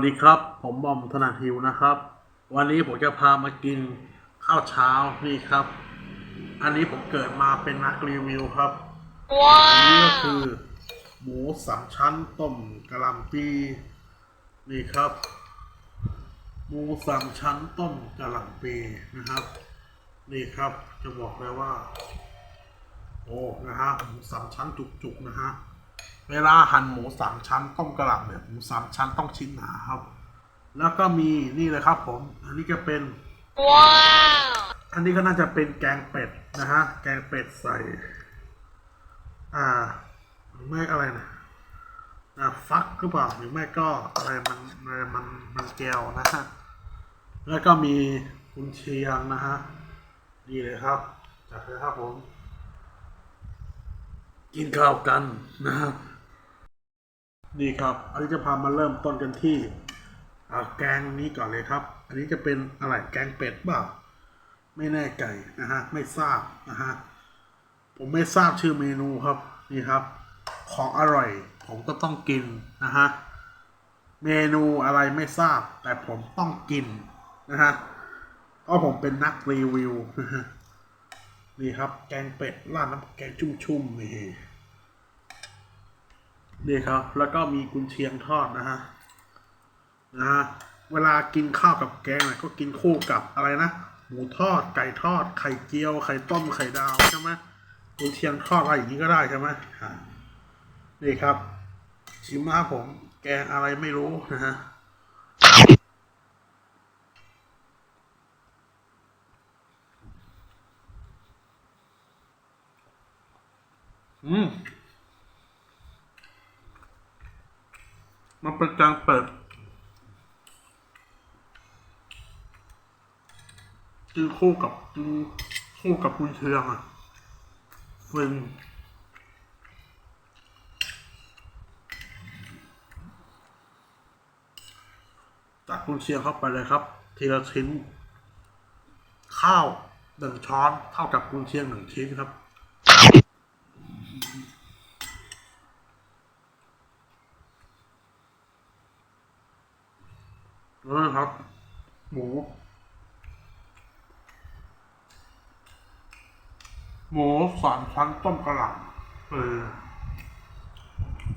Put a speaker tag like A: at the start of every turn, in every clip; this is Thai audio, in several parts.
A: สดีครับ ผมบอมธนาทิวนะครับ วันนี้ผมจะพามากินข้าวเช้านี่ครับ อันนี้ผมเกิดมาเป็นนักรีวิวครับอันนี้ก็คือ หมูสามชั้นต้มกะหล่ำปีนี่ครับ หมูสามชั้นต้มกะหล่ำปีนะครับ นี่ครับจะบอกเลยว่า โอ้นะฮะหมูสามชั้นจุกๆนะฮะ เวลาหั่นหมูสามชั้นต้มกระหล่ำเนี่ยหมูสามชั้นต้องชิ้นหนาครับ แล้วก็มีนี่เลยครับ ผม อันนี้ก็เป็น
B: Wow!
A: อันนี้ก็น่าจะเป็นแกงเป็ดนะฮะแกงเป็ดใส่ อ่าหรือไม่อะไรนะอ่าฟักหรือเปล่าหรือไม่ก็อะไรมันอะไรมันมันแก้วนะฮะแล้วก็มีกุนเชียงนะฮะดีเลยครับจัดเลยครับผม กินข้าวกันนะครับ นี่ครับ อันนี้จะพามาเริ่มต้นกันที่แกงนี้ก่อนเลยครับ อันนี้จะเป็นอะไรแกงเป็ดเปล่า ไม่แน่ใจนะฮะ ไม่ทราบนะฮะ ผมไม่ทราบชื่อเมนูครับ นี่ครับ ของอร่อย ผมก็ต้องกินนะฮะ เมนูอะไรไม่ทราบ แต่ผมต้องกินนะฮะ เพราะผมเป็นนักรีวิว นี่ครับ แกงเป็ดราดน้ำแกงชุ่มๆนี่ นี่ครับ แล้วก็มีกุนเชียงทอดนะฮะนะฮะเวลากินข้าวกับแกงเนี่ยก็กินคู่กับอะไรนะหมูทอดไก่ทอดไข่เจียวไข่ต้มไข่ดาวใช่ไหมกุนเชียงทอดอะไรอย่างนี้ก็ได้ใช่ไหมนี่ครับ ชิมนะครับผม แกงอะไรไม่รู้นะฮะอืม มันเป็นการเปิดกินคู่กับกินคู่กับกุนเชียงอะฟินตักกุนเชียงเข้าไปเลยครับ ทีละชิ้น ข้าวหนึ่งช้อนเท่ากับกุนเชียงหนึ่งชิ้นครับ นี่ครับ หมู หมูสามชั้นต้มกระหล่ำเออ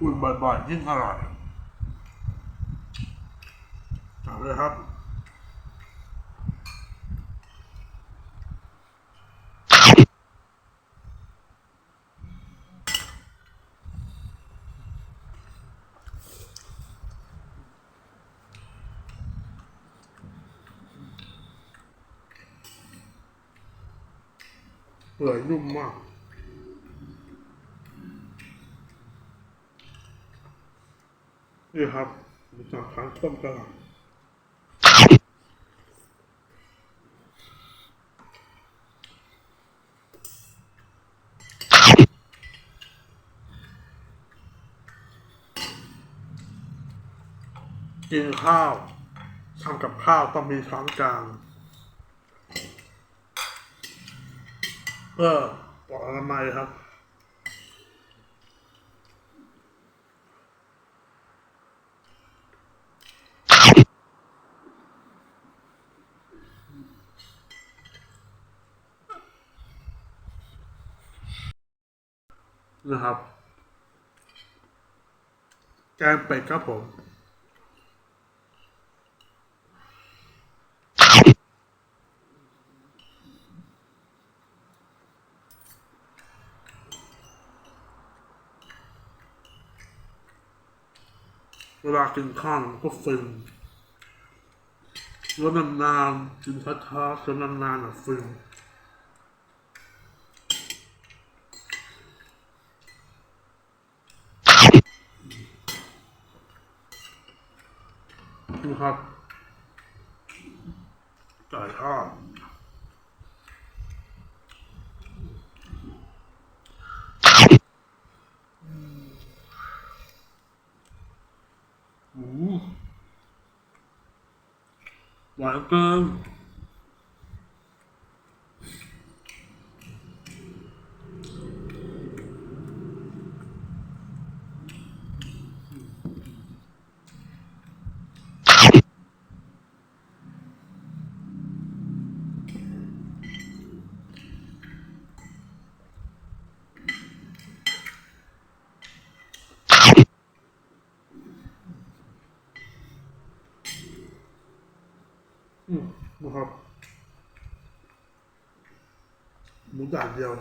A: อุ่นบ่อยๆยิ่งอร่อยจัดเลยครับ ปื่อยนุ่มมากนี่ครับมูสามชั้นต้มกระหล่ำกินข้าวทำกับข้าวต้องมีช้อนกลาง เพื่อปลอดอนามัยครับ นะครับ แกงเป็ดครับผม เวลากินข้าวมันก็ฟินแล้วนานๆกินช้าๆจนนานๆอะฟินนี่ครับไก่ทอด หวานเกิน อืมนะครับหมูด่านเดียว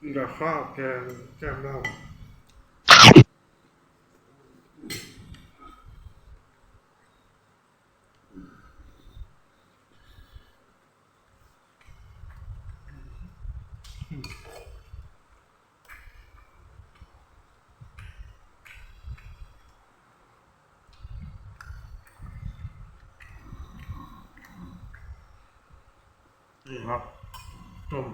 A: กินกับข้าวแกงแก้มเหล้า นี่ครับต้ม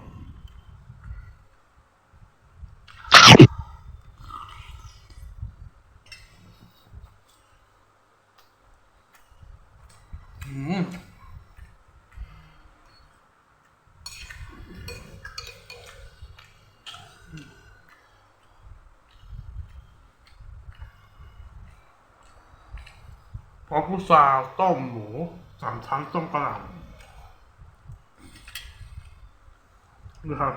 A: พอพุทราต้มหมูสามชั้นต้มกระหล่ำ นี่ครับ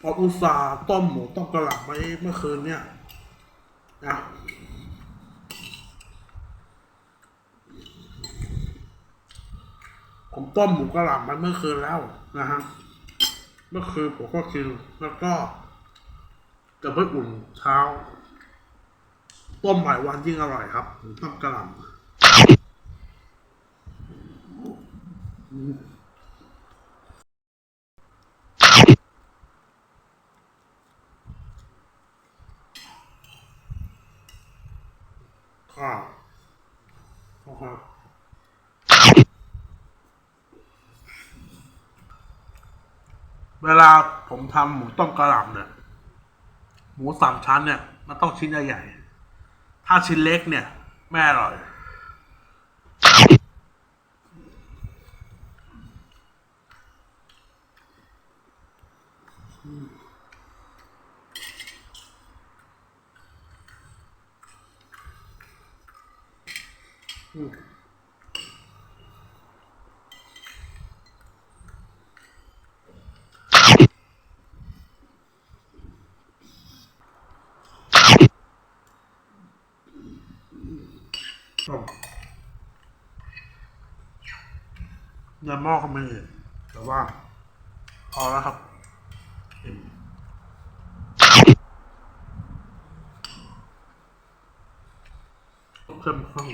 A: พออุตส่าห์ต้มหมูต้มกระหล่ำไว้เมื่อคืนเนี่ยนะผมต้มหมูกระหล่ำไว้เมื่อคืนแล้วนะฮะ เมื่อคืนผมก็กินแล้วก็ จะไปอุ่นเช้า ต้มหลายวันยิ่งอร่อยครับหมูต้มกระหล่ำข้าวนะครับเวลาผมทำหมูต้มกระหล่ำเนี่ย หมูสามชั้นเนี่ย มันต้องชิ้นใหญ่ๆ ถ้าชิ้นเล็กเนี่ย ไม่อร่อยต้ม เนื้อหม้อก็มีแต่ว่า พอแล้วครับอิ่มเข้มข้น